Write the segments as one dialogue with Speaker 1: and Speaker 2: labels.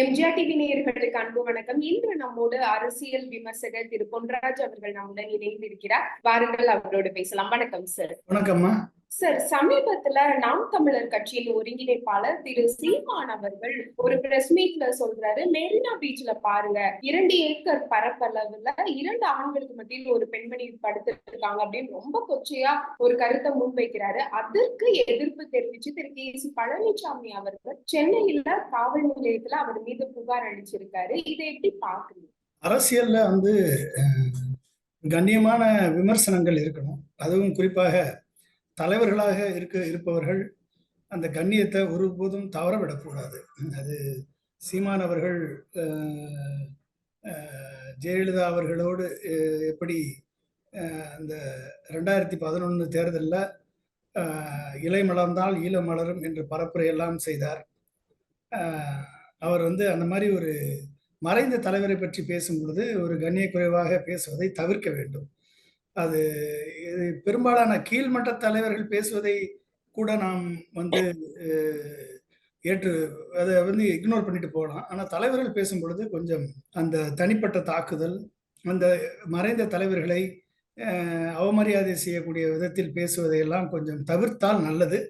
Speaker 1: MGR TV நேயர்களுக்கு அன்பு வணக்கம். இன்று நம்மோடு அரசியல் விமர்சகர் திரு பொன்ராஜ் அவர்கள் நம்முடன் இணைந்திருக்கிறார். வாருங்கள் அவரோடு பேசலாம். வணக்கம் சார்
Speaker 2: வணக்கம்மா.
Speaker 1: சார் சமீபத்துல நாம் தமிழர் கட்சியின் ஒருங்கிணைப்பாளர் திரு சீமான் அவர்கள் ஒரு பிரஸ் மீட்ல சொல்றாரு மெரினா பீச்ல பாருங்க இரண்டு ஏக்கர் பரப்பளவுல இரண்டு ஆண்களுக்கு மத்தியில் ஒரு பெண்மணி படுத்திருக்காங்க அப்படின்னு ரொம்ப கொச்சையா ஒரு கருத்தை முன்வைக்கிறாரு. அதற்கு எதிர்ப்பு தெரிவிச்சு திரு கே சி பழனிசாமி அவர்கள் சென்னையில காவல் நிலையத்துல அவர் மீது புகார் அளிச்சிருக்காரு. இதை எப்படி பாக்குறீங்க
Speaker 2: அரசியல்ல வந்து கண்ணியமான விமர்சனங்கள் இருக்கணும். அதுவும் குறிப்பாக தலைவர்களாக இருக்க இருப்பவர்கள் அந்த கண்ணியத்தை ஒருபோதும் தவற விடக்கூடாது அது சீமான் அவர்கள் ஜெயலலிதா அவர்களோடு எப்படி அந்த ரெண்டாயிரத்தி பதினொன்று தேர்தலில் இலை மலர்ந்தால் ஈழ மலரும் என்று பரப்புரையெல்லாம் செய்தார். அவர் வந்து அந்த மாதிரி ஒரு மறைந்த தலைவரை பற்றி பேசும் பொழுது ஒரு கண்ணிய குறைவாக பேசுவதை தவிர்க்க வேண்டும். அது இது பெரும்பாலான கீழ்மட்ட தலைவர்கள் பேசுவதை கூட நாம் வந்து ஏற்று அதை வந்து இக்னோர் பண்ணிட்டு போகலாம். ஆனால் தலைவர்கள் பேசும் பொழுது கொஞ்சம் அந்த தனிப்பட்ட தாக்குதல் அந்த மறைந்த தலைவர்களை அவமரியாதை செய்யக்கூடிய விதத்தில் பேசுவதையெல்லாம் கொஞ்சம் தவிர்த்தால் நல்லது.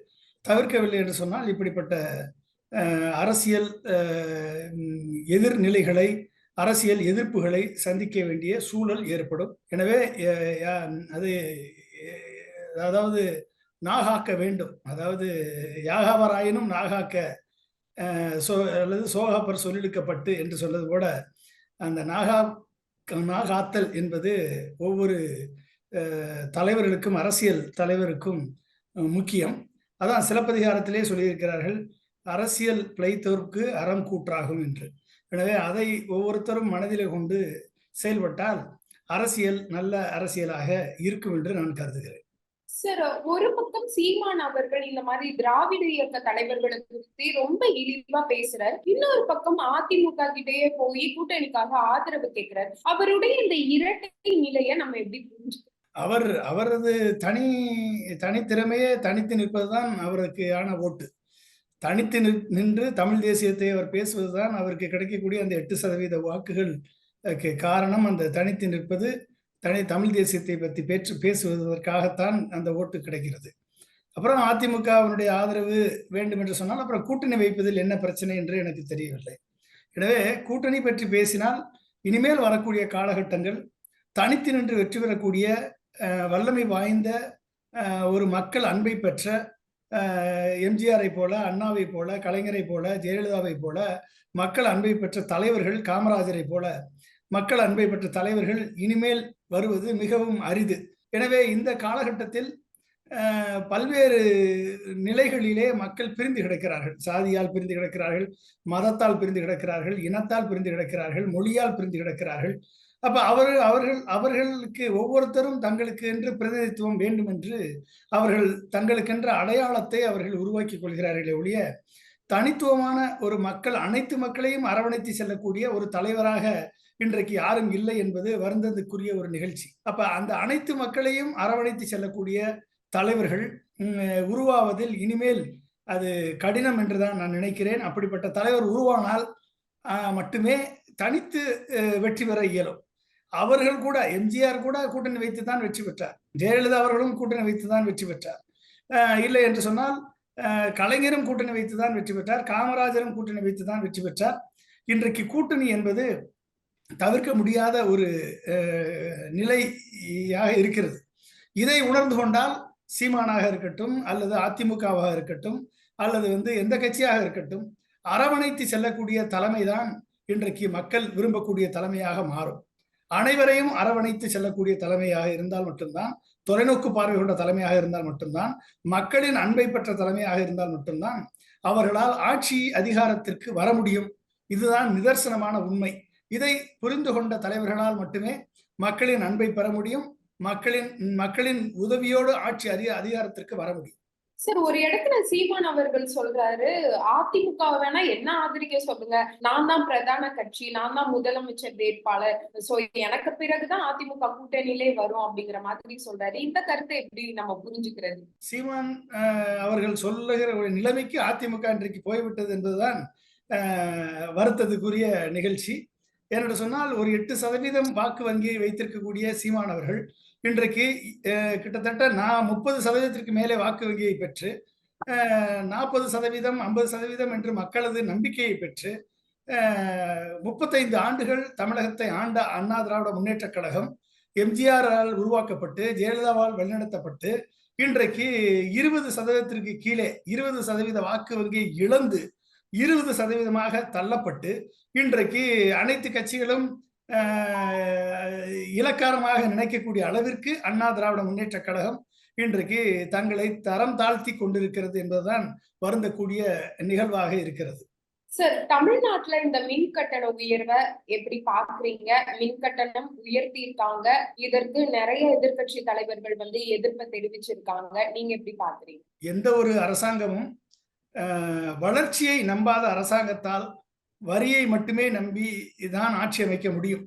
Speaker 2: தவிர்க்கவில்லை என்று சொன்னால் இப்படிப்பட்ட அரசியல் எதிர்நிலைகளை அரசியல் எதிர்ப்புகளை சந்திக்க வேண்டிய சூழல் ஏற்படும். எனவே அது அதாவது நாகாக்க வேண்டும். அதாவது யாகாவராயினும் நாகாக்க சோ அல்லது சோகாப்பர் சொல்லிடுக்கப்பட்டு என்று சொல்வது போல அந்த நாகா நாகாத்தல் என்பது ஒவ்வொரு தலைவர்களுக்கும் அரசியல் தலைவருக்கும் முக்கியம். அதான் சிலப்பதிகாரத்திலே சொல்லியிருக்கிறார்கள் அரசியல் பிழைத்தோருக்கு அறம் கூற்றாகும் என்று. எனவே அதை ஒவ்வொருத்தரும் மனதிலே கொண்டு செயல்பட்டால் அரசியல் நல்ல அரசியலாக இருக்கும் என்று நான் கருதுகிறேன்.
Speaker 1: சார் ஒரு பக்கம் சீமான் அவர்கள் இந்த மாதிரி திராவிட இயக்க தலைவர்களை குறித்து ரொம்ப இழிவா பேசுறார். இன்னொரு பக்கம் அதிமுக கிட்டயே போய் கூட்டணிக்காக ஆதரவு கேட்கிறார் அவருடைய இந்த இரட்டை நிலையை நம்ம எப்படி புரிஞ்சுக்கணும்
Speaker 2: அவர் அவரது தனி தனித்திறமையே தனித்து நிற்பதுதான் அவருக்கு ஆன ஓட்டு. தனித்து நின்று தமிழ் தேசியத்தை அவர் பேசுவதுதான் அவருக்கு கிடைக்கக்கூடிய அந்த எட்டு சதவீத வாக்குகள் காரணம். அந்த தனித்து நிற்பது தனி தமிழ் தேசியத்தை பற்றி பேச்சு பேசுவதற்காகத்தான் அந்த ஓட்டு கிடைக்கிறது. அப்புறம் அதிமுகவினுடைய ஆதரவு வேண்டும் என்று சொன்னால் அப்புறம் கூட்டணி வைப்பதில் என்ன பிரச்சனை என்று எனக்கு தெரியவில்லை. எனவே கூட்டணி பற்றி பேசினால் இனிமேல் வரக்கூடிய காலகட்டங்கள் தனித்து நின்று வெற்றி பெறக்கூடிய வல்லமை வாய்ந்த ஒரு மக்கள் அன்பை பெற்ற எம்ஜிஆரை போல அண்ணாவை போல கலைஞரை போல ஜெயலலிதாவை போல மக்கள் அன்பை பெற்ற தலைவர்கள் காமராஜரை போல மக்கள் அன்பை பெற்ற தலைவர்கள் இனிமேல் வருவது மிகவும் அரிது. எனவே இந்த காலகட்டத்தில் பல்வேறு நிலைகளிலே மக்கள் பிரிந்து கிடக்கிறார்கள். சாதியால் பிரிந்து கிடக்கிறார்கள் மதத்தால் பிரிந்து கிடக்கிறார்கள் இனத்தால் பிரிந்து கிடக்கிறார்கள் மொழியால் பிரிந்து கிடக்கிறார்கள். அப்ப அவர் அவர்கள் அவர்களுக்கு ஒவ்வொருத்தரும் தங்களுக்கு என்று பிரதிநிதித்துவம் வேண்டும் என்று அவர்கள் தங்களுக்கென்ற அடையாளத்தை அவர்கள் உருவாக்கி கொள்கிறார்களே ஒழிய தனித்துவமான ஒரு மக்கள் அனைத்து மக்களையும் அரவணைத்து செல்லக்கூடிய ஒரு தலைவராக இன்றைக்கு யாரும் இல்லை என்பது வருந்ததுக்குரிய ஒரு நிகழ்ச்சி. அப்ப அந்த அனைத்து மக்களையும் அரவணைத்து செல்லக்கூடிய தலைவர்கள் உருவாவதில் இனிமேல் அது கடினம் என்றுதான் நான் நினைக்கிறேன். அப்படிப்பட்ட தலைவர் உருவானால் மட்டுமே தனித்து வெற்றி பெற இயலும். அவர்கள் கூட எம்ஜிஆர் கூட கூட்டணி வைத்து தான் வெற்றி பெற்றார். ஜெயலலிதா அவர்களும் கூட்டணி வைத்து தான் வெற்றி பெற்றார். இல்லை என்று சொன்னால் கலைஞரும் கூட்டணி வைத்து தான் வெற்றி பெற்றார். காமராஜரும் கூட்டணி வைத்து தான் வெற்றி பெற்றார். இன்றைக்கு கூட்டணி என்பது தவிர்க்க முடியாத ஒரு நிலையாக இருக்கிறது. இதை உணர்ந்து கொண்டால் சீமானாக இருக்கட்டும் அல்லது அதிமுகவாக இருக்கட்டும் அல்லது வந்து எந்த கட்சியாக இருக்கட்டும் அரவணைத்து செல்லக்கூடிய தலைமைதான் இன்றைக்கு மக்கள் விரும்பக்கூடிய தலைமையாக மாறும். அனைவரையும் அரவணைத்து செல்லக்கூடிய தலைமையாக இருந்தால் மட்டும்தான் தொலைநோக்கு பார்வை கொண்ட தலைமையாக இருந்தால் மட்டும்தான் மக்களின் அன்பை பெற்ற தலைமையாக இருந்தால் மட்டும்தான் அவர்களால் ஆட்சி அதிகாரத்திற்கு வர முடியும். இதுதான் நிதர்சனமான உண்மை. இதை புரிந்து கொண்ட தலைவர்களால் மட்டுமே மக்களின் அன்பை பெற முடியும். மக்களின் மக்களின் உதவியோடு ஆட்சி அதிக அதிகாரத்திற்கு வர முடியும்.
Speaker 1: சார் ஒரு இடத்துல சீமான் அவர்கள் சொல்றாரு அதிமுக வேணா என்ன ஆதரிக்க சொல்லுங்க? நான் தான் பிரதான கட்சி நான் தான் முதலமைச்சர் வேட்பாளர். சோ எனக்கு பிறகுதான் அதிமுக கூட்டணியிலே வரும் அப்படிங்கிற மாதிரி சொல்றாரு. இந்த கருத்தை எப்படி நம்ம புரிஞ்சுக்கிறது?
Speaker 2: சீமான் அவர்கள் சொல்லுகிற ஒரு நிலைமைக்கு அதிமுக இன்றைக்கு போய்விட்டது என்பதுதான் வருத்தத்துக்குரிய நிகழ்ச்சி. ஏனென்று சொன்னால் ஒரு எட்டு சதவீதம் வாக்கு வங்கியை வைத்திருக்கக்கூடிய சீமானவர்கள் இன்றைக்கு கிட்டத்தட்ட நான் முப்பது சதவீதத்திற்கு மேலே வாக்கு வங்கியை பெற்று நாற்பது சதவீதம் ஐம்பது சதவீதம் என்று மக்களது நம்பிக்கையை பெற்று முப்பத்தைந்து ஆண்டுகள் தமிழகத்தை ஆண்ட அண்ணா திராவிட முன்னேற்றக் கழகம் எம்ஜிஆரால் உருவாக்கப்பட்டு ஜெயலலிதாவால் வழிநடத்தப்பட்டு இன்றைக்கு இருபது சதவீதத்திற்கு கீழே இருபது சதவீத வாக்கு வங்கியை இழந்து இருபது சதவீதமாக தள்ளப்பட்டு இன்றைக்கு அனைத்து கட்சிகளும் இலக்காரமாக நினைக்கக்கூடிய அளவிற்கு அண்ணா திராவிட முன்னேற்ற கழகம் இன்றைக்கு தங்களை தரம் தாழ்த்தி கொண்டிருக்கிறது என்பதுதான் வருந்தக்கூடிய நிகழ்வாக இருக்கிறது.
Speaker 1: சார் தமிழ்நாட்டுல இந்த மின் கட்டண உயர்வை எப்படி பாக்குறீங்க மின் கட்டணம் உயர்த்தியிருக்காங்க. இதற்கு நிறைய எதிர்க்கட்சி தலைவர்கள் வந்து எதிர்ப்பை தெரிவிச்சிருக்காங்க. நீங்க எப்படி பாக்குறீங்க
Speaker 2: எந்த ஒரு அரசாங்கமும் வளர்ச்சியை நம்பாத அரசாங்கத்தால் வரியை மட்டுமே நம்பி தான் ஆட்சி அமைக்க முடியும்.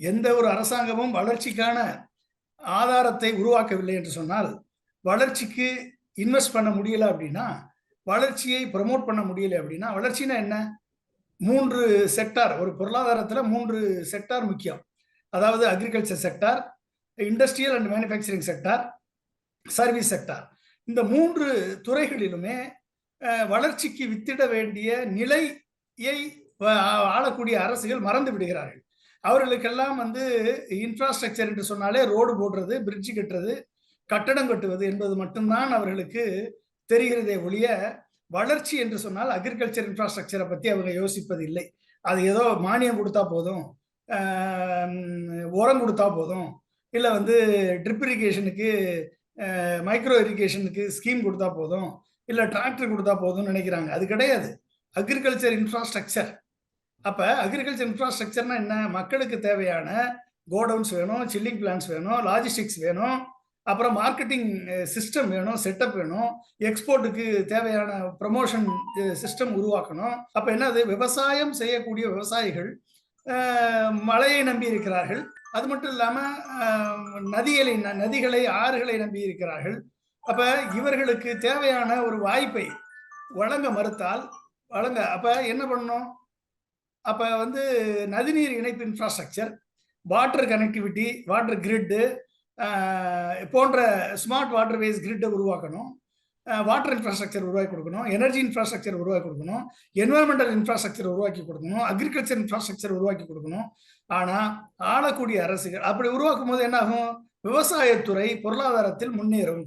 Speaker 2: எந்த ஒரு அரசாங்கமும் வளர்ச்சிக்கான ஆதாரத்தை உருவாக்கவில்லை என்று சொன்னால் வளர்ச்சிக்கு இன்வெஸ்ட் பண்ண முடியல அப்படின்னா வளர்ச்சியை ப்ரமோட் பண்ண முடியல அப்படின்னா வளர்ச்சினா என்ன? மூன்று செக்டார் ஒரு பொருளாதாரத்தில் மூன்று செக்டார் முக்கியம். அதாவது agriculture sector industrial and manufacturing sector service sector இந்த மூன்று துறைகளிலுமே வளர்ச்சிக்கு வித்திட வேண்டிய நிலையை ஆளக்கூடிய அரசுகள் மறந்து விடுகிறார்கள். அவர்களுக்கெல்லாம் வந்து இன்ஃப்ராஸ்ட்ரக்சர் என்று சொன்னாலே ரோடு போடுறது பிரிட்ஜ் கட்டுறது கட்டடம் கட்டுவது என்பது மட்டும்தான் அவர்களுக்கு தெரிகிறதே ஒழிய வளர்ச்சி என்று சொன்னால் அக்ரிகல்ச்சர் இன்ஃப்ராஸ்ட்ரக்சரை பற்றி அவங்க யோசிப்பது இல்லை. அது ஏதோ மானியம் கொடுத்தா போதும் உரம் கொடுத்தா போதும் இல்லை வந்து ட்ரிப் இரிகேஷனுக்கு மைக்ரோ இரிகேஷனுக்கு ஸ்கீம் கொடுத்தா போதும் இல்லை டிராக்டர் கொடுத்தா போதும்னு நினைக்கிறாங்க. அது கிடையாது. அக்ரிகல்ச்சர் இன்ஃப்ராஸ்ட்ரக்சர் அப்போ அக்ரிகல்ச்சர் இன்ஃப்ராஸ்ட்ரக்சர்னா என்ன? மக்களுக்கு தேவையான கோடவுன்ஸ் வேணும் சில்லிங் பிளான்ஸ் வேணும் லாஜிஸ்டிக்ஸ் வேணும் அப்புறம் மார்க்கெட்டிங் சிஸ்டம் வேணும் செட்டப் வேணும் எக்ஸ்போர்ட்டுக்கு தேவையான ப்ரமோஷன் சிஸ்டம் உருவாக்கணும். அப்போ என்னது? விவசாயம் செய்யக்கூடிய விவசாயிகள் மழையை நம்பி இருக்கிறார்கள். அது மட்டும் இல்லாமல் நதிகளை ந- நதிகளை ஆறுகளை நம்பி இருக்கிறார்கள். அப்போ இவர்களுக்கு தேவையான ஒரு வாய்ப்பை வழங்க மறுத்தால் வழங்க அப்போ என்ன பண்ணணும்? அப்போ வந்து நதிநீர் இணைப்பு infrastructure water connectivity water grid போன்ற ஸ்மார்ட் வாட்டர் வேஸ் கிரிட்டை உருவாக்கணும் வாட்டர் இன்ஃப்ராஸ்ட்ரக்சர் உருவாக்கி கொடுக்கணும். எனர்ஜி இன்ஃப்ராஸ்ட்ரக்சர் உருவாக்கி கொடுக்கணும். என்வரன்மெண்டல் இன்ஃப்ராஸ்ட்ரக்சர் உருவாக்கி கொடுக்கணும். அக்ரிகல்ச்சர் இன்ஃப்ராஸ்ட்ரக்சர் உருவாக்கி கொடுக்கணும். ஆனால் ஆளக்கூடிய அரசுகள் அப்படி உருவாக்கும் போது என்ன ஆகும் விவசாயத்துறை பொருளாதாரத்தில் முன்னேறும்.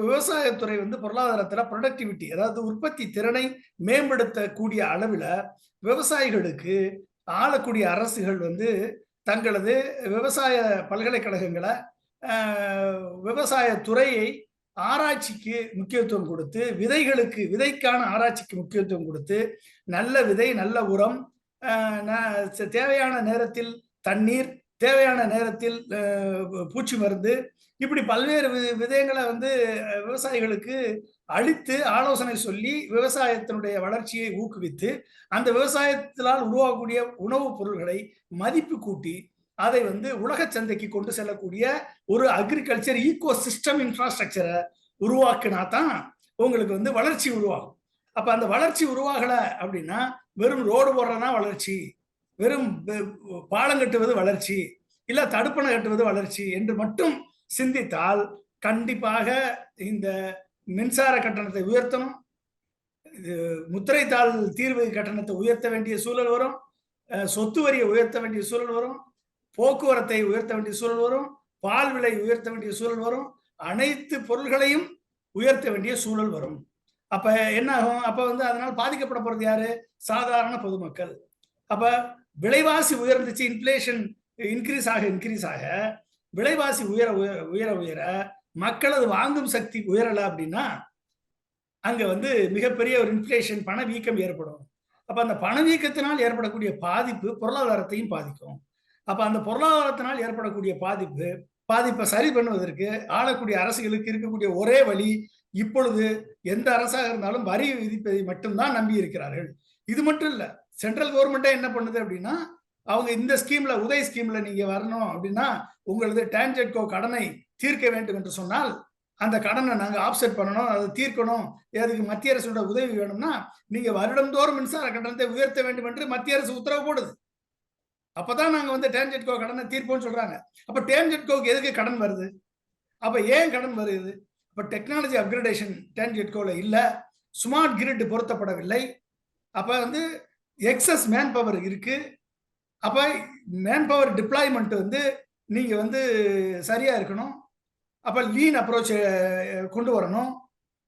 Speaker 2: விவசாயத்துறை வந்து பொருளாதாரத்தில் ப்ரொடக்டிவிட்டி அதாவது உற்பத்தி திறனை மேம்படுத்தக்கூடிய அளவில் விவசாயிகளுக்கு ஆளக்கூடிய அரசுகள் வந்து தங்களது விவசாய பல்கலைக்கழகங்களை விவசாய துறையை ஆராய்ச்சிக்கு முக்கியத்துவம் கொடுத்து விதைகளுக்கு விதைக்கான ஆராய்ச்சிக்கு முக்கியத்துவம் கொடுத்து நல்ல விதை நல்ல உரம் தேவையான நேரத்தில் தண்ணீர் தேவையான நேரத்தில் பூச்சி மருந்து இப்படி பல்வேறு வி- விதயங்களை வந்து விவசாயிகளுக்கு அளித்து ஆலோசனை சொல்லி விவசாயத்தினுடைய வளர்ச்சியை ஊக்குவித்து அந்த விவசாயத்தினால் உருவாகக்கூடிய உணவுப் பொருள்களை மதிப்பு கூட்டி அதை வந்து உலக சந்தைக்கு கொண்டு செல்லக்கூடிய ஒரு அக்ரிகல்ச்சர் ஈகோ சிஸ்டம் இன்ஃப்ராஸ்ட்ரக்சரை உருவாக்குனா தான் உங்களுக்கு வந்து வளர்ச்சி உருவாகும். அப்ப அந்த வளர்ச்சி உருவாகலை அப்படின்னா வெறும் ரோடு போடுறதா வளர்ச்சி. வெறும் பாலம் கட்டுவது வளர்ச்சி இல்ல தடுப்பணை கட்டுவது வளர்ச்சி என்று மட்டும் சிந்தித்தால் கண்டிப்பாக இந்த மின்சார கட்டணத்தை உயர்த்தணும். இது முத்திரைத்தாள் தீர்வு கட்டணத்தை உயர்த்த வேண்டிய சூழல் வரும். சொத்து வரியை உயர்த்த வேண்டிய சூழல் வரும். போக்குவரத்தை உயர்த்த வேண்டிய சூழல் வரும். பால் விலை உயர்த்த வேண்டிய சூழல் வரும். அனைத்து பொருள்களையும் உயர்த்த வேண்டிய சூழல் வரும். அப்ப என்ன ஆகும்? அப்ப வந்து அதனால் பாதிக்கப்பட போறது யாரு? சாதாரண பொதுமக்கள். அப்ப விலைவாசி உயர்ந்துச்சு இன்ஃப்ளேஷன் இன்க்ரீஸ் ஆக இன்க்ரீஸ் ஆக விலைவாசி உயர உயர உயர உயர மக்களது வாங்கும் சக்தி உயரல அப்படின்னா அங்க வந்து மிகப்பெரிய ஒரு இன்ஃப்ளேஷன் பணவீக்கம் ஏற்படும். அப்ப அந்த பணவீக்கத்தினால் ஏற்படக்கூடிய பாதிப்பு பொருளாதாரத்தையும் பாதிக்கும். அப்ப அந்த பொருளாதாரத்தினால் ஏற்படக்கூடிய பாதிப்பு பாதிப்பை சரி பண்ணுவதற்கு ஆளக்கூடிய அரசுகளுக்கு இருக்கக்கூடிய ஒரே வழி இப்பொழுது எந்த அரசாக இருந்தாலும் வரி விதிப்பதை மட்டும்தான் நம்பி இருக்கிறார்கள். இது மட்டும் இல்லை சென்ட்ரல் கவர்மெண்ட்டே என்ன பண்ணுது அப்படின்னா அவங்க இந்த ஸ்கீம்ல உதய் ஸ்கீம்ல நீங்க வரணும் அப்படின்னா உங்களது டான்ஜெட்கோ கடனை தீர்க்க வேண்டும் என்று சொன்னால் அந்த கடனை நாங்கள் ஆப்செட் பண்ணணும் அதை தீர்க்கணும். அதுக்கு மத்திய அரசோட உதவி வேணும்னா நீங்க வருடந்தோறும் மின்சார கட்டணத்தை உயர்த்த வேண்டும் என்று மத்திய அரசு உத்தரவு போடுது. அப்பதான் நாங்க வந்து டேன்ஜெட்கோ கடனை தீர்ப்போம்னு சொல்றாங்க. அப்ப டேன்ஜெட்கோக்கு எதுக்கு கடன் வருது? அப்ப ஏன் கடன் வருது? அப்ப டெக்னாலஜி அப்கிரேடேஷன் டேன்ஜெட்கோல இல்ல. ஸ்மார்ட் கிரிட் பொருத்தப்படவில்லை. அப்ப வந்து எக்ஸஸ் மேன் பவர் இருக்கு. அப்போ மேன் பவர் டிப்ளாய்மெண்ட் வந்து நீங்கள் வந்து சரியாக இருக்கணும். அப்போ லீன் அப்ரோச் கொண்டு வரணும்.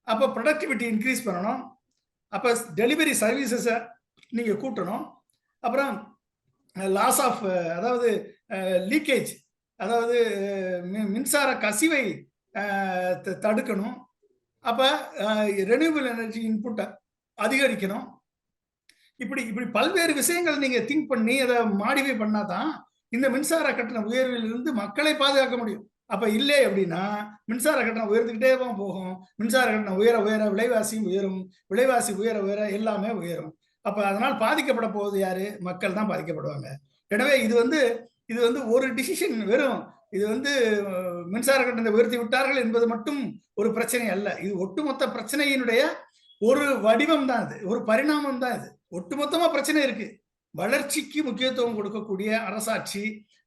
Speaker 2: அப்போ ப்ரொடக்டிவிட்டி இன்க்ரீஸ் பண்ணணும். அப்போ டெலிவரி சர்வீசஸை நீங்கள் கூட்டணும். அப்புறம் லாஸ் ஆஃப் அதாவது லீக்கேஜ் அதாவது மின்சார கசிவை த- தடுக்கணும். அப்போ ரெனியூபிள் எனர்ஜி இன்புட்டை அதிகரிக்கணும். இப்படி இப்படி பல்வேறு விஷயங்கள் நீங்க திங்க் பண்ணி அதை மாடிஃபை பண்ணாதான் இந்த மின்சார கட்டண உயர்விலிருந்து மக்களை பாதுகாக்க முடியும். அப்ப இல்லை அப்படின்னா மின்சார கட்டணம் உயர்ந்துகிட்டே தான் போகும். மின்சார கட்டணம் உயர உயர விலைவாசியும் உயரும். விலைவாசி உயர உயர எல்லாமே உயரும். அப்ப அதனால் பாதிக்கப்பட போவது யாரு? மக்கள் தான் பாதிக்கப்படுவாங்க. எனவே இது வந்து இது வந்து ஒரு டிசிஷன் வெறும். இது வந்து மின்சார கட்டணத்தை உயர்த்தி விட்டார்கள் என்பது மட்டும் ஒரு பிரச்சனை அல்ல. இது ஒட்டுமொத்த பிரச்சனையினுடைய ஒரு வடிவம் தான் இது. ஒரு பரிணாமம் தான் இது. ஒட்டுமொத்தமா பிரச்சனை இருக்கு. வளர்ச்சிக்கு முக்கியத்துவம் கொடுக்கக்கூடிய அரசாட்சி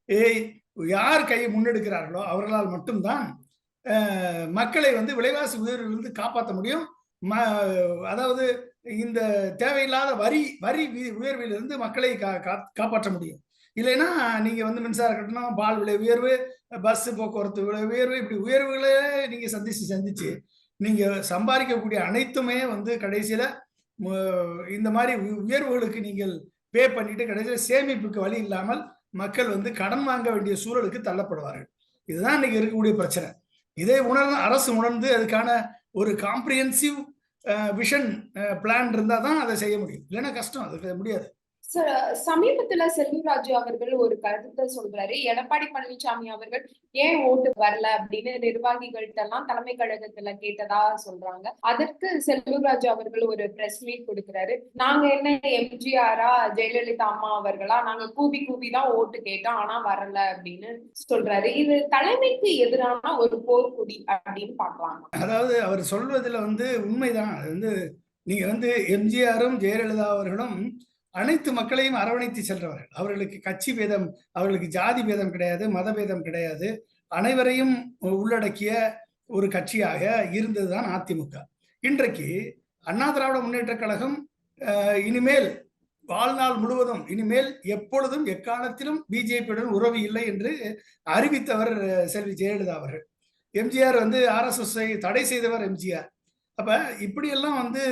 Speaker 2: ஏய், யார் கையை முன்னெடுக்கிறார்களோ அவர்களால் மட்டும்தான் மக்களை வந்து விலைவாசி உயர்விலிருந்து காப்பாற்ற முடியும். ம- அதாவது இந்த தேவையில்லாத வரி வரி உயர்விலிருந்து மக்களை கா- காப்பாற்ற முடியும். இல்லைன்னா நீங்க வந்து மின்சார கட்டணம் பால் விலை உயர்வு பஸ் போக்குவரத்து விலை உயர்வு இப்படி உயர்வுகளே நீங்க சந்திச்சு சந்திச்சு நீங்க சம்பாதிக்கக்கூடிய அனைத்துமே வந்து கடைசியில இந்த மாதிரி உ- உயர்வுகளுக்கு நீங்கள் பே பண்ணிட்டு கடைசியில சேமிப்புக்கு வழி இல்லாமல் மக்கள் வந்து கடன் வாங்க வேண்டிய சூழலுக்கு தள்ளப்படுவார்கள். இதுதான் இன்னைக்கு இருக்கக்கூடிய பிரச்சனை. இதை உணர்ந்து அரசு உணர்ந்து அதுக்கான ஒரு காம்ப்ரிஹென்சிவ் விஷன் பிளான் இருந்தால் தான் அதை செய்ய முடியும். இல்லைன்னா கஷ்டம் அது முடியாது.
Speaker 1: சமீபத்துல செல்வராஜு அவர்கள் ஒரு கருத்தை சொல்றாரு. எடப்பாடி பழனிசாமி அவர்கள் ஏன் ஓட்டு வரல அப்படின்னு நிர்வாகிகள்ட்ட எல்லாம் தலைமை கழகத்துல கேட்டதா சொல்றாங்க. அதற்கு செல்வராஜு அவர்கள் ஒரு பிரஸ் மீட் கொடுக்கிறாரு. நாங்க என்ன எம்ஜிஆரா ஜெயலலிதா அம்மா அவர்களா நாங்க கூவி கூவி தான் ஓட்டு கேட்டோம் ஆனா வரல அப்படின்னு சொல்றாரு. இது தலைமைக்கு எதிரான ஒரு போர்க்குடி அப்படின்னு பாக்கலாம்
Speaker 2: அதாவது அவர் சொல்வதுல வந்து உண்மைதான். அது வந்து நீங்க வந்து எம்ஜிஆரும் ஜெயலலிதா அவர்களும் அனைத்து மக்களையும் அரவணைத்து சென்றவர்கள். அவர்களுக்கு கட்சி பேதம் அவர்களுக்கு ஜாதி பேதம் கிடையாது மத பேதம் கிடையாது. அனைவரையும் உள்ளடக்கிய ஒரு கட்சியாக இருந்ததுதான் அதிமுக. இன்றைக்கு அண்ணா திராவிட முன்னேற்ற கழகம் இனிமேல் வாழ்நாள் முழுவதும் இனிமேல் எப்பொழுதும் எக்காலத்திலும் பிஜேபியுடன் உறவு இல்லை என்று அறிவித்தவர் செல்வி ஜெயலலிதா அவர்கள். எம்ஜிஆர் வந்து ஆர்எஸ்எஸ்ஐ தடை செய்தவர் எம்ஜிஆர். அப்ப இப்படியெல்லாம் வந்து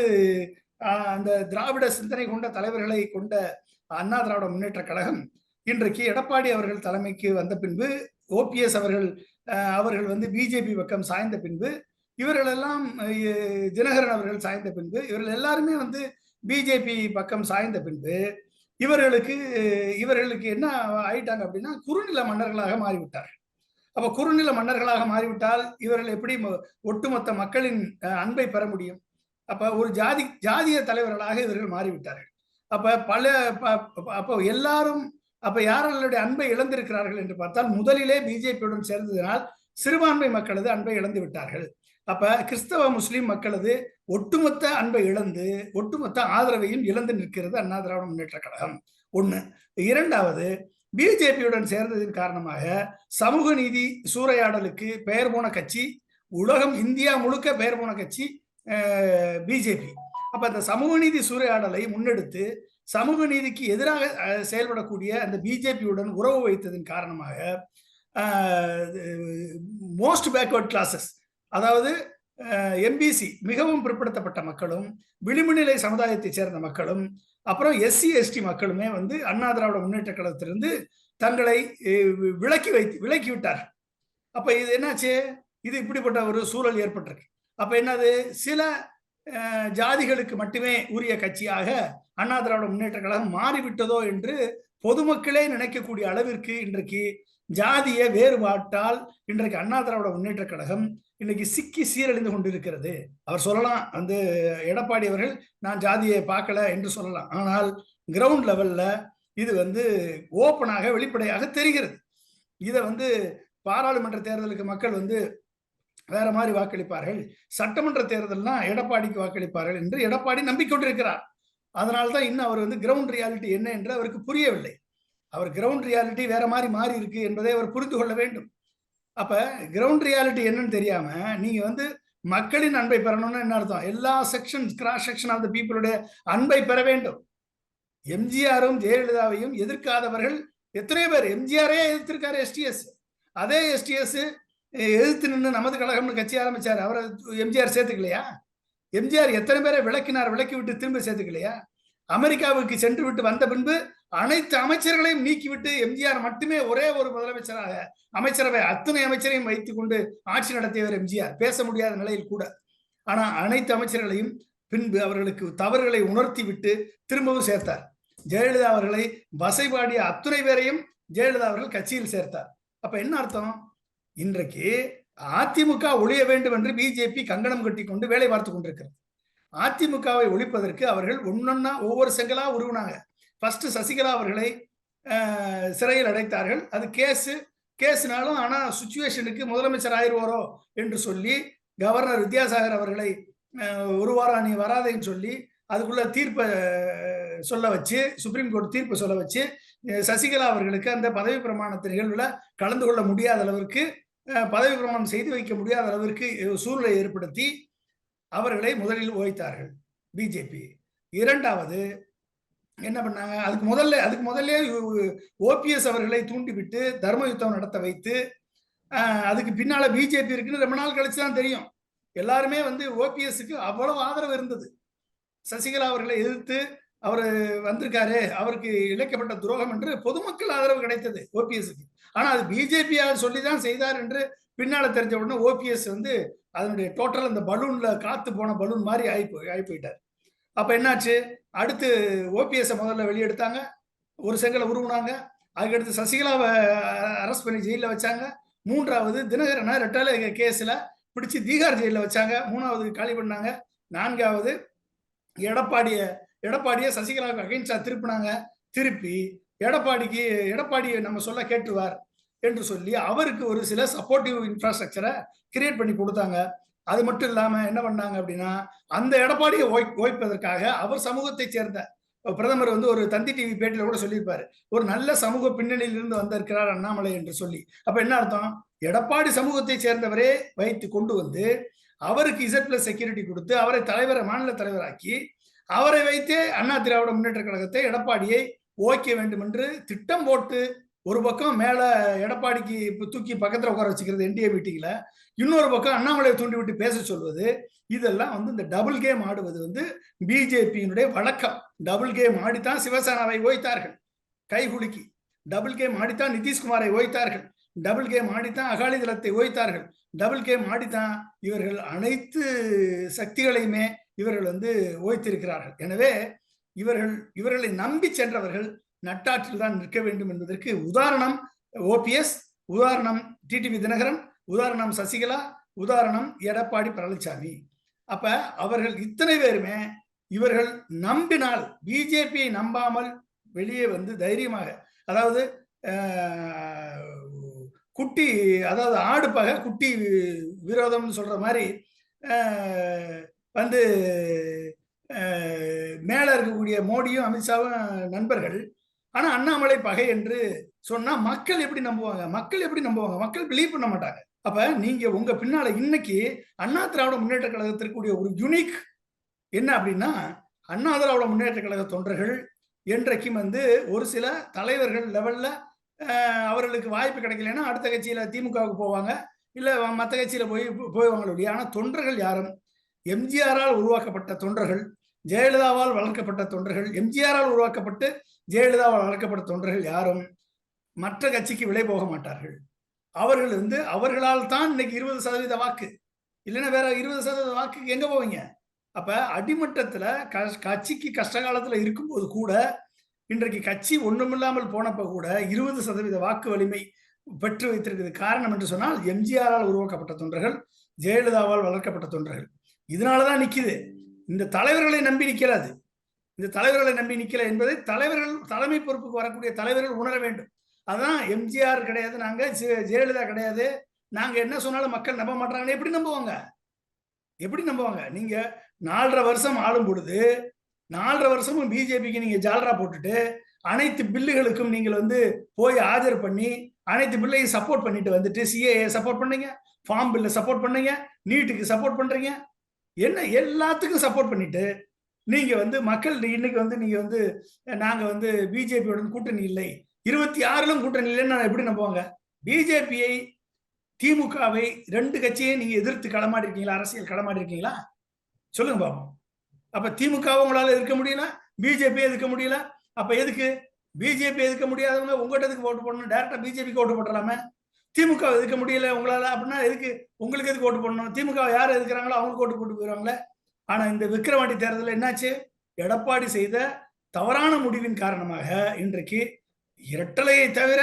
Speaker 2: அந்த திராவிட சிந்தனை கொண்ட தலைவர்களை கொண்ட அண்ணா திராவிட முன்னேற்ற கழகம் இன்றைக்கு எடப்பாடி அவர்கள் தலைமைக்கு வந்த பின்பு ஓபிஎஸ் அவர்கள் அவர்கள் வந்து பிஜேபி பக்கம் சாய்ந்த பின்பு இவர்களெல்லாம் தினகரன் அவர்கள் சாய்ந்த பின்பு இவர்கள் எல்லாருமே வந்து பிஜேபி பக்கம் சாய்ந்த பின்பு இவர்களுக்கு இவர்களுக்கு என்ன ஆயிட்டாங்க அப்படின்னா குறுநில மன்னர்களாக மாறிவிட்டார்கள். அப்போ குறுநில மன்னர்களாக மாறிவிட்டால் இவர்கள் எப்படி ஒட்டுமொத்த மக்களின் அன்பை பெற முடியும்? அப்போ ஒரு ஜாதி ஜாதிய தலைவர்களாக இவர்கள் மாறிவிட்டார்கள். அப்போ பல அப்போ எல்லாரும் அப்போ யார்களுடைய அன்பை இழந்திருக்கிறார்கள் என்று பார்த்தால் முதலிலே பிஜேபியுடன் சேர்ந்ததினால் சிறுபான்மை மக்களது அன்பை இழந்து விட்டார்கள். அப்ப கிறிஸ்தவ முஸ்லீம் மக்களது ஒட்டுமொத்த அன்பை இழந்து ஒட்டுமொத்த ஆதரவையும் இழந்து நிற்கிறது அண்ணா திராவிட முன்னேற்ற கழகம். ஒன்று இரண்டாவது பிஜேபியுடன் சேர்ந்ததின் காரணமாக சமூக நீதி சூறையாடலுக்கு பெயர் போன கட்சி உலகம் இந்தியா முழுக்க பெயர் போன கட்சி பிஜேபி. அப்ப அந்த சமூக நீதி சூறையாடலை முன்னெடுத்து சமூக நீதிக்கு எதிராக செயல்படக்கூடிய அந்த பிஜேபியுடன் உறவு வைத்ததன் காரணமாக மோஸ்ட் பேக்வர்ட் கிளாஸஸ் அதாவது எம்பிசி மிகவும் பிற்படுத்தப்பட்ட மக்களும் விளிம்புநிலை சமுதாயத்தைச் சேர்ந்த மக்களும் அப்புறம் எஸ்சி எஸ்டி மக்களுமே வந்து அண்ணா திராவிட முன்னேற்ற கழகத்திலிருந்து தங்களை வி- விலக்கி வைத்து விலக்கி விட்டார் அப்ப இது என்னாச்சு? இது இப்படிப்பட்ட ஒரு சூழல் ஏற்பட்டிருக்கு. அப்ப என்னது? சில ஜாதிகளுக்கு மட்டுமே உரிய கட்சியாக அண்ணா திராவிட முன்னேற்ற கழகம் மாறிவிட்டதோ என்று பொதுமக்களே நினைக்கக்கூடிய அளவிற்கு இன்றைக்கு ஜாதிய வேறுபாட்டால் இன்றைக்கு அண்ணா திராவிட முன்னேற்ற கழகம் இன்னைக்கு சிக்கி சீரழிந்து கொண்டிருக்கிறது. அவர் சொல்லலாம் வந்து எடப்பாடி அவர்கள் நான் ஜாதியை பார்க்கல என்று சொல்லலாம். ஆனால் கிரவுண்ட் லெவல்ல இது வந்து ஓப்பனாக வெளிப்படையாக தெரிகிறது. இதை வந்து பாராளுமன்ற தேர்தலுக்கு மக்கள் வந்து வேற மாதிரி வாக்களிப்பார்கள். சட்டமன்ற தேர்தல்னா எடப்பாடிக்கு வாக்களிப்பார்கள் என்று எடப்பாடி நம்பிக்கொண்டிருக்கிறார். அதனால்தான் இன்னும் அவர் வந்து கிரவுண்ட் ரியாலிட்டி என்ன என்று அவருக்கு புரியவில்லை. அவர் கிரவுண்ட் ரியாலிட்டி வேற மாதிரி மாறி இருக்கு என்பதை அவர் புரிந்து கொள்ள வேண்டும். அப்ப கிரவுண்ட் ரியாலிட்டி என்னன்னு தெரியாம நீங்க வந்து மக்களின் அன்பை பெறணும்னு என்ன அர்த்தம்? எல்லா section cross section of the பீப்புளுடைய அன்பை பெற வேண்டும். எம்ஜிஆரும் ஜெயலலிதாவையும் எதிர்க்காதவர்கள் எத்தனை பேர். எம்ஜிஆரே எதிர்த்திருக்காரு எஸ்டிஎஸ் அதே எஸ்டிஎஸ் எதிர்த்து நின்று நமது கழகம்னு கட்சி ஆரம்பிச்சார். அவரை எம்ஜிஆர் சேர்த்துக்கலையா? எம்ஜிஆர் எத்தனை பேரை விளக்கினார் விளக்கி விட்டு திரும்ப சேர்த்துக்கலையா? அமெரிக்காவுக்கு சென்று விட்டு வந்த பின்பு அனைத்து அமைச்சர்களையும் நீக்கிவிட்டு எம்ஜிஆர் மட்டுமே ஒரே ஒரு முதலமைச்சராக அமைச்சரவை அத்தனை அமைச்சரையும் வைத்துக் கொண்டு ஆட்சி நடத்தியவர் எம்ஜிஆர். பேச முடியாத நிலையில் கூட. ஆனா அனைத்து அமைச்சர்களையும் பின்பு அவர்களுக்கு தவறுகளை உணர்த்தி விட்டு திரும்பவும் சேர்த்தார். ஜெயலலிதா அவர்களை வசைபாடிய அத்துணை பேரையும் ஜெயலலிதா அவர்கள் கட்சியில் சேர்த்தார். அப்ப என்ன அர்த்தம்? இன்றைக்கு அதிமுக ஒழிய வேண்டும் என்று பிஜேபி கங்கணம் கட்டி கொண்டு வேலை பார்த்து கொண்டிருக்கிறது. அதிமுகவை ஒழிப்பதற்கு அவர்கள் ஒன்னொன்னா ஒவ்வொரு செங்கலா உருவினாங்க. ஃபர்ஸ்ட் சசிகலா அவர்களை சிறையில் அடைத்தார்கள். அது கேஸு. கேஸ்னாலும் ஆனா சுச்சுவேஷனுக்கு முதலமைச்சர் ஆயிடுவாரோ என்று சொல்லி கவர்னர் வித்யாசாகர் அவர்களை ஒரு வாரம் நீ வராதேன்னு சொல்லி அதுக்குள்ள தீர்ப்பை சொல்ல வச்சு சுப்ரீம் கோர்ட் தீர்ப்பு சொல்ல வச்சு சசிகலா அவர்களுக்கு அந்த பதவி பிரமாணத்து நிகழ்வுல கலந்து கொள்ள முடியாத அளவிற்கு பதவி பிரமாணம் செய்து வைக்க முடியாத அளவிற்கு சூழ்நிலை ஏற்படுத்தி அவர்களை முதலில் ஓய்த்தார்கள் பிஜேபி இரண்டாவது என்ன பண்ணாங்க? அதுக்கு முதல்ல அதுக்கு முதல்ல ஓபிஎஸ் அவர்களை தூண்டிவிட்டு தர்ம யுத்தம் நடத்த வைத்து அதுக்கு பின்னால பிஜேபி இருக்குன்னு ரொம்ப நாள் கழிச்சு தான் தெரியும். எல்லாருமே வந்து ஓபிஎஸ்க்கு அவ்வளவு ஆதரவு இருந்தது. சசிகலா அவர்களை எதிர்த்து அவர் வந்திருக்காரு. அவருக்கு இழைக்கப்பட்ட துரோகம் என்று பொதுமக்கள் ஆதரவு கிடைத்தது ஓபிஎஸ்க்கு. ஆனா அது பிஜேபியார் சொல்லிதான் செய்தார் என்று பின்னால தெரிஞ்ச உடனே ஓபிஎஸ் வந்து அதனுடைய டோட்டல் அந்த பலூன்ல காத்து போன பலூன் மாதிரி ஆகி போய் ஆகி போயிட்டார். அப்ப என்னாச்சு? அடுத்து ஓபிஎஸ் முதல்ல வெளியெடுத்தாங்க. ஒரு செங்கலை உருவுனாங்க. அதுக்கடுத்து சசிகலாவை அரெஸ்ட் பண்ணி ஜெயிலில் வச்சாங்க. மூன்றாவது தினகரனை ரெட்டால கேஸ்ல பிடிச்சி தீகார் ஜெயிலில் வச்சாங்க. மூணாவது காலி பண்ணாங்க. நான்காவது எடப்பாடியை எடப்பாடியை சசிகலாவுக்கு அகைன்ஸ்டா திருப்பினாங்க. திருப்பி எடப்பாடிக்கு எடப்பாடியை நம்ம சொல்ல கேட்டுவார் என்று சொல்லி அவருக்கு ஒரு சில சப்போர்ட்டிவ் இன்ஃப்ராஸ்ட்ரக்சரை கிரியேட் பண்ணி கொடுத்தாங்க. அது மட்டும் இல்லாம என்ன பண்ணாங்க அப்படின்னா அந்த எடப்பாடியை ஓய் ஓய்ப்பதற்காக அவர் சமூகத்தை சேர்ந்த பிரதமர் வந்து ஒரு தந்தி டிவி பேட்டியில கூட சொல்லியிருப்பாரு. ஒரு நல்ல சமூக பின்னணியில் இருந்து வந்திருக்கிறார் அண்ணாமலை என்று சொல்லி. அப்ப என்ன அர்த்தம்? எடப்பாடி சமூகத்தை சேர்ந்தவரே வைத்து கொண்டு வந்து அவருக்கு இசட் பிளஸ் செக்யூரிட்டி கொடுத்து அவரை தலைவரை மாநில தலைவராக்கி அவரை வைத்தே அண்ணா திராவிட முன்னேற்ற கழகத்தை எடப்பாடியை ஓய்க்க வேண்டும் என்று திட்டம் போட்டு ஒரு பக்கம் மேல எடப்பாடிக்கு தூக்கி பக்கத்துல உட்கார வச்சுக்கிறது என்டிஏ மீட்டிங்ல இன்னொரு பக்கம் அண்ணாமலையை தூண்டி விட்டு பேச சொல்வது இதெல்லாம் வந்து இந்த டபுள் கேம் ஆடுவது வந்து பிஜேபியினுடைய வழக்கம். டபுள் கேம் ஆடித்தான் சிவசேனாவை ஓய்த்தார்கள். கைகுலுக்கி டபுள் கேம் ஆடித்தான் நிதிஷ்குமாரை ஓய்த்தார்கள். டபுள் கேம் ஆடித்தான் அகாலிதளத்தை ஓய்த்தார்கள். டபுள் கேம் ஆடித்தான் இவர்கள் அனைத்து சக்திகளையுமே இவர்கள் வந்து ஓய்த்திருக்கிறார்கள். எனவே இவர்கள் இவர்களை நம்பி சென்றவர்கள் நட்டாற்றில் தான் நிற்க வேண்டும் என்பதற்கு உதாரணம் ஓபிஎஸ் உதாரணம் டிடிவி தினகரன் உதாரணம் சசிகலா உதாரணம் எடப்பாடி பழனிசாமி அப்ப அவர்கள் இத்தனை பேருமே இவர்கள் நம்பினால் பிஜேபியை நம்பாமல் வெளியே வந்து தைரியமாக அதாவது குட்டி அதாவது ஆடு பகை குட்டி விரோதம்னு சொல்ற மாதிரி வந்து மேலே இருக்கக்கூடிய மோடியும் அமித்ஷாவும் நண்பர்கள். ஆனால் அண்ணாமலை பகை என்று சொன்னால் மக்கள் எப்படி நம்புவாங்க? மக்கள் எப்படி நம்புவாங்க? மக்கள் பிலீவ் பண்ண மாட்டாங்க. அப்போ நீங்கள் உங்கள் பின்னால் இன்னைக்கு அண்ணா திராவிட முன்னேற்ற கழகத்திற்குரிய ஒரு யுனிக் என்ன அப்படின்னா அண்ணா திராவிட முன்னேற்ற கழக தொண்டர்கள் என்றைக்கும் வந்து ஒரு சில தலைவர்கள் லெவலில் அவர்களுக்கு வாய்ப்பு கிடைக்கலன்னா அடுத்த கட்சியில் திமுகவுக்கு போவாங்க. இல்லை மற்ற கட்சியில் போய் போய்வாங்களுடைய ஆனால் தொண்டர்கள் யாரும் எம்ஜிஆரால் உருவாக்கப்பட்ட தொண்டர்கள் ஜெயலலிதாவால் வளர்க்கப்பட்ட தொண்டர்கள் எம்ஜிஆரால் உருவாக்கப்பட்டு ஜெயலலிதாவால் வளர்க்கப்பட்ட தொண்டர்கள் யாரும் மற்ற கட்சிக்கு விலை போக மாட்டார்கள். அவர்கள் வந்து அவர்களால் தான் இன்னைக்கு இருபது சதவீத வாக்கு. இல்லைன்னா வேற இருபது சதவீத வாக்குக்கு எங்க போவீங்க? அப்ப அடிமட்டத்துல கட்சிக்கு கஷ்ட காலத்துல இருக்கும்போது கூட இன்றைக்கு கட்சி ஒண்ணுமில்லாமல் போனப்ப கூட இருபது சதவீத வாக்கு வலிமை பெற்று வைத்திருக்கிறது காரணம் என்று சொன்னால் எம்ஜிஆரால் உருவாக்கப்பட்ட தொண்டர்கள் ஜெயலலிதாவால் வளர்க்கப்பட்ட தொண்டர்கள். இதனால தான் நிற்கிது இந்த தலைவர்களை நம்பி நிற்கிறாது இந்த தலைவர்களை நம்பி நிற்கல என்பதை தலைவர்கள் தலைமை பொறுப்புக்கு வரக்கூடிய தலைவர்கள் உணர வேண்டும். அதான் எம்ஜிஆர் கிடையாது நாங்கள் ஜெயலலிதா கிடையாது. நாங்கள் என்ன சொன்னாலும் மக்கள் நம்ப மாட்டாங்கன்னு எப்படி நம்புவாங்க? எப்படி நம்புவாங்க? நீங்கள் நாலரை வருஷம் ஆளும் பொழுது நாலரை வருஷமும் பிஜேபிக்கு நீங்கள் ஜால்ரா போட்டுட்டு அனைத்து பில்லுகளுக்கும் நீங்கள் வந்து போய் ஆஜர் பண்ணி அனைத்து பில்லையும் சப்போர்ட் பண்ணிட்டு வந்துட்டு சிஏஏ சப்போர்ட் பண்ணீங்க ஃபார்ம் பில்லை சப்போர்ட் பண்ணீங்க நீட்டுக்கு சப்போர்ட் பண்ணுறீங்க என்ன எல்லாத்துக்கும் சப்போர்ட் பண்ணிட்டு நீங்க வந்து மக்கள் இன்னைக்கு வந்து நீங்க வந்து நாங்க வந்து பிஜேபியுடன் கூட்டணி இல்லை. இருபத்தி ஆறிலும் கூட்டணி இல்லைன்னு நான் எப்படி நம்புவாங்க பிஜேபியை திமுகவை ரெண்டு கட்சியை நீங்க எதிர்த்து களமாடி இருக்கீங்களா அரசியல் களமாடி இருக்கீங்களா சொல்லுங்க பாப்போம். அப்ப திமுக உங்களால இருக்க முடியல பிஜேபி எதுக்க முடியல. அப்ப எதுக்கு? பிஜேபி எதுக்க முடியாதவங்க உங்ககிட்ட எதுக்கு ஓட்டு போடணும்? டேரக்டா பிஜேபிக்கு ஓட்டு போட்டுலாமே திமுக எதுக்க முடியல உங்களால அப்படின்னா எதுக்கு? உங்களுக்கு எதுக்கு ஓட்டு போடணும்? திமுக யார் எதுக்குறாங்களோ அவங்களுக்கு ஓட்டு போட்டு போயிடுவாங்களே. ஆனா இந்த விக்கிரவாண்டி தேர்தலில் என்னாச்சு? எடப்பாடி செய்த தவறான முடிவின் காரணமாக இன்றைக்கு இரட்டலையை தவிர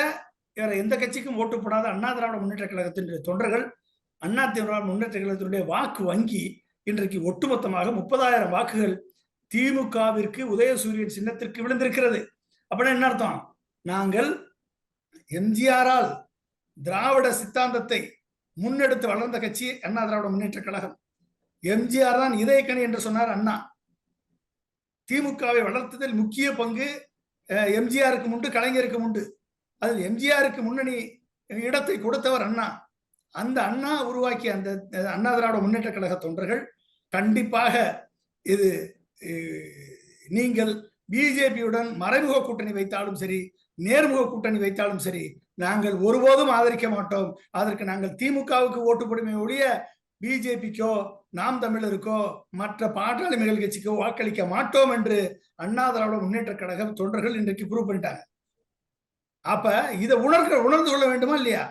Speaker 2: வேற எந்த கட்சிக்கும் ஓட்டு போடாத அண்ணா திராவிட முன்னேற்ற கழகத்தினுடைய தொண்டர்கள் அண்ணா திராவிட முன்னேற்ற கழகத்தினுடைய வாக்கு வங்கி இன்றைக்கு ஒட்டுமொத்தமாக முப்பதாயிரம் வாக்குகள் திமுகவிற்கு உதயசூரியன் சின்னத்திற்கு விழுந்திருக்கிறது. அப்படின்னா என்ன அர்த்தம்? நாங்கள் எம்ஜிஆரால் திராவிட சித்தாந்தத்தை முன்னெடுத்து வளர்ந்த கட்சி அண்ணா திராவிட முன்னேற்ற கழகம். எம்ஜிஆர் தான் இதயக்கணி என்று சொன்னார் அண்ணா. திமுகவை வளர்த்ததில் முக்கிய பங்கு எம்ஜிஆருக்கு உண்டு கலைஞருக்கு உண்டு. அதில் எம்ஜிஆருக்கு முன்னணி இடத்தை கொடுத்தவர் அண்ணா. அந்த அண்ணா உருவாக்கிய அந்த அண்ணா திராவிட முன்னேற்ற கழக தொண்டர்கள் கண்டிப்பாக இது நீங்கள் பிஜேபியுடன் மறைமுக கூட்டணி வைத்தாலும் சரி நேர்முக கூட்டணி வைத்தாலும் சரி நாங்கள் ஒருபோதும் ஆதரிக்க மாட்டோம். அதற்கு நாங்கள் திமுகவுக்கு ஓட்டு போடுமே ஒழிய பிஜேபிக்கோ நாம் தமிழருக்கோ மற்ற பாட்டாளி மிகழ் கட்சிக்கோ வாக்களிக்க மாட்டோம் என்று அண்ணா திராவிட முன்னேற்ற கழகம் தொண்டர்கள் இன்றைக்கு ப்ரூவ் பண்ணிட்டாங்க. அப்ப இதை உணர்கிற உணர்ந்து கொள்ள வேண்டுமா இல்லையா?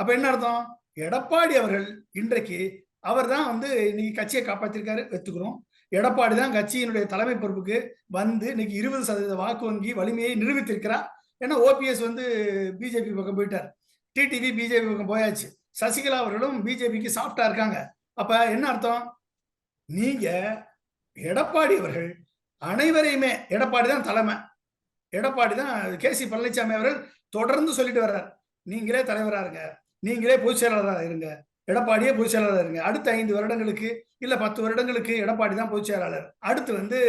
Speaker 2: அப்ப என்ன அர்த்தம்? எடப்பாடி அவர்கள் இன்றைக்கு அவர் தான் வந்து இன்னைக்கு கட்சியை காப்பாற்றிருக்காரு வச்சுக்கிறோம் எடப்பாடி தான் கட்சியினுடைய தலைமை பொறுப்புக்கு வந்து இன்னைக்கு இருபது சதவீத வாக்கு வங்கி வலிமையை நிரூபித்திருக்கிறார். ஏன்னா ஓபிஎஸ் வந்து பிஜேபி பக்கம் போயிட்டார். டிடிவி பிஜேபி பக்கம் போயாச்சு. சசிகலா அவர்களும் பிஜேபிக்கு சாஃப்டா இருக்காங்க. அப்ப என்ன அர்த்தம்? நீங்க எடப்பாடி அவர்கள் அனைவரையுமே எடப்பாடி தான் தலைமை. எடப்பாடி தான் கே சி பழனிசாமி அவர்கள் தொடர்ந்து சொல்லிட்டு வர்றார். நீங்களே தலைவராக இருங்க. நீங்களே பொதுச் செயலாளராக இருங்க. எடப்பாடியே பொதுச் செயலாளர் இருங்க. அடுத்த ஐந்து வருடங்களுக்கு இல்லை பத்து வருடங்களுக்கு எடப்பாடி தான் பொதுச் செயலாளர். அடுத்து வந்து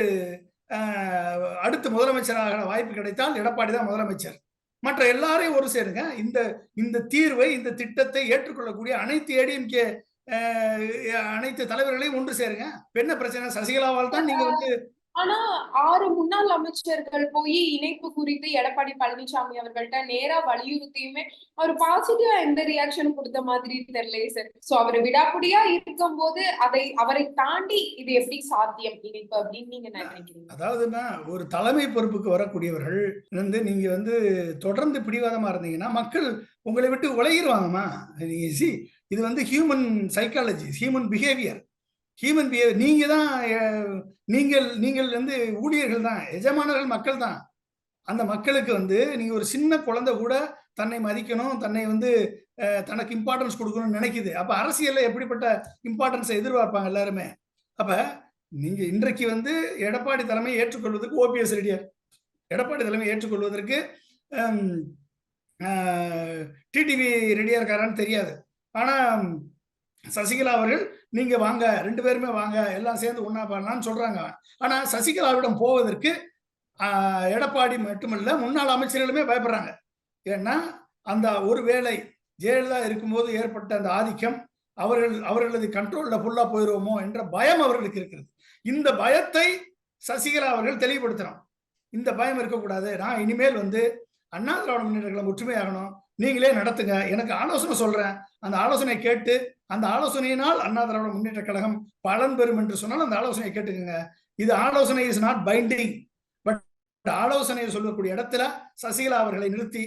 Speaker 2: அடுத்து முதலமைச்சராக வாய்ப்பு கிடைத்தால் எடப்பாடி தான் முதலமைச்சர். மற்ற எல்லாரையும் ஒரு சேருங்க. இந்த இந்த தீர்வை இந்த திட்டத்தை ஏற்றுக்கொள்ளக்கூடிய அனைத்து ஏடிஎம்கே அனைத்து தலைவர்களையும் ஒன்று சேருங்க. என்ன பிரச்சனை சசிகலாவால் தான் நீங்க வந்து
Speaker 1: ஆனா ஆறு முன்னாள் அமைச்சர்கள் போய் இணைப்பு குறித்து எடப்பாடி பழனிசாமி அவர்கள்ட்ட நேரா வலியுறுத்தியுமே அவர் பாசிட்டிவா எந்த ரியாக்ஷன் கொடுத்த மாதிரி தெரியல சார் சோ அவர் விடாப்புடியா இருக்கும் போது அதை அவரை தாண்டி இது எப்படி சாத்தியம்? இணைப்பு அப்படின்னு நீங்க நினைக்கிறீங்க?
Speaker 2: அதாவதுன்னா ஒரு தலைமை பொறுப்புக்கு வரக்கூடியவர்கள் வந்து நீங்க வந்து தொடர்ந்து பிடிவாதமா இருந்தீங்கன்னா மக்கள் உங்களை விட்டு உலகிடுவாங்கம்மா நீங்க சி இது வந்து human psychology human behaviour human behaviour நீங்க தான் நீங்கள் நீங்கள் வந்து ஊழியர்கள் தான் எஜமானர்கள் மக்கள் தான். அந்த மக்களுக்கு வந்து நீங்க ஒரு சின்ன குழந்தை கூட தன்னை மதிக்கணும் தன்னை வந்து தனக்கு இம்பார்ட்டன்ஸ் கொடுக்கணும்னு நினைக்குது. அப்ப அரசியல்ல எப்படிப்பட்ட இம்பார்ட்டன்ஸை எதிர்பார்ப்பாங்க எல்லாருமே? அப்ப நீங்க இன்றைக்கு வந்து எடப்பாடி தலைமை ஏற்றுக்கொள்வதற்கு ஓபிஎஸ் ரெடியா? எடப்பாடி தலைமை ஏற்றுக்கொள்வதற்கு டிடிவி ரெடியா இருக்காரான்னு தெரியாது. ஆனா சசிகலா அவர்கள் நீங்க வாங்க ரெண்டு பேருமே வாங்க எல்லாம் சேர்ந்து ஒன்னா பண்ணலாம்னு சொல்றாங்க ஆனா சசிகலாவிடம் போவதற்கு எடப்பாடி மட்டுமல்ல முன்னாள் அமைச்சர்களுமே பயப்படுறாங்க. ஏன்னா அந்த ஒரு வேளை ஜெயலலிதா இருக்கும்போது ஏற்பட்ட அந்த ஆதிக்கம் அவர்கள் அவர்களது கண்ட்ரோல்ல ஃபுல்லா போயிடுவோமோ என்ற பயம் அவர்களுக்கு இருக்கிறது. இந்த பயத்தை சசிகலா அவர்கள் தெளிவுபடுத்தணும். இந்த பயம் இருக்கக்கூடாது. நான் இனிமேல் வந்து அண்ணா திராவிட முன்னேற்ற கழகம் ஒற்றுமையாகணும். நீங்களே நடத்துங்க. எனக்கு ஆலோசனை சொல்றேன். அந்த ஆலோசனை கேட்டு அந்த ஆலோசனையினால் அண்ணா திராவிட முன்னேற்ற கழகம் பலன் பெறும் என்று சொன்னால் அந்த ஆலோசனையை கேட்டுக்கோங்க. இது ஆலோசனை இஸ் நாட் பைண்டிங் பட் ஆலோசனையை சொல்லக்கூடிய இடத்துல சசிகலா அவர்களை நிறுத்தி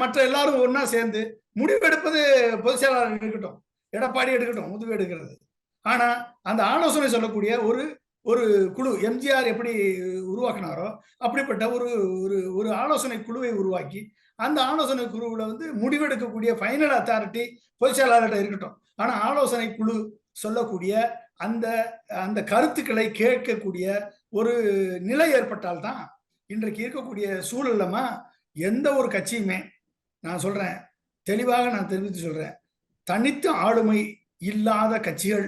Speaker 2: மற்ற எல்லாரும் ஒன்னா சேர்ந்து முடிவெடுப்பது பொதுச் செயலாளர் எடுக்கட்டும் எடப்பாடி எடுக்கட்டும் முடிவு எடுக்கிறது. ஆனா அந்த ஆலோசனை சொல்லக்கூடிய ஒரு ஒரு குழு எம்ஜிஆர் எப்படி உருவாக்கினாரோ அப்படிப்பட்ட ஒரு ஒரு ஒரு ஆலோசனை குழுவை உருவாக்கி அந்த ஆலோசனை குழுவில் வந்து முடிவெடுக்கக்கூடிய ஃபைனல் அத்தாரிட்டி பொதுச் செயலாளர்கிட்ட இருக்கட்டும். ஆனால் ஆலோசனை குழு சொல்லக்கூடிய அந்த அந்த கருத்துக்களை கேட்கக்கூடிய ஒரு நிலை ஏற்பட்டால்தான் இன்றைக்கு இருக்கக்கூடிய சூழல்லமா எந்த ஒரு கட்சியுமே நான் சொல்றேன் தெளிவாக நான் தெரிவித்து சொல்றேன் தனித்து ஆளுமை இல்லாத கட்சிகள்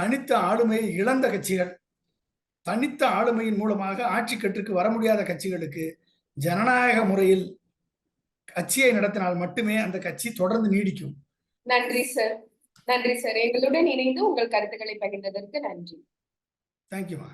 Speaker 2: தனித்த ஆளுமையை இழந்த கட்சிகள் தனித்த ஆளுமையின் மூலமாக ஆட்சி கட்டுக்கு வர முடியாத கட்சிகளுக்கு ஜனநாயக முறையில் கட்சியை நடத்தினால் மட்டுமே அந்த கட்சி தொடர்ந்து நீடிக்கும்.
Speaker 1: நன்றி சார் நன்றி சார் எங்களுடன் இணைந்து உங்கள் கருத்துக்களை பகிர்ந்ததற்கு நன்றி.
Speaker 2: தேங்க்யூமா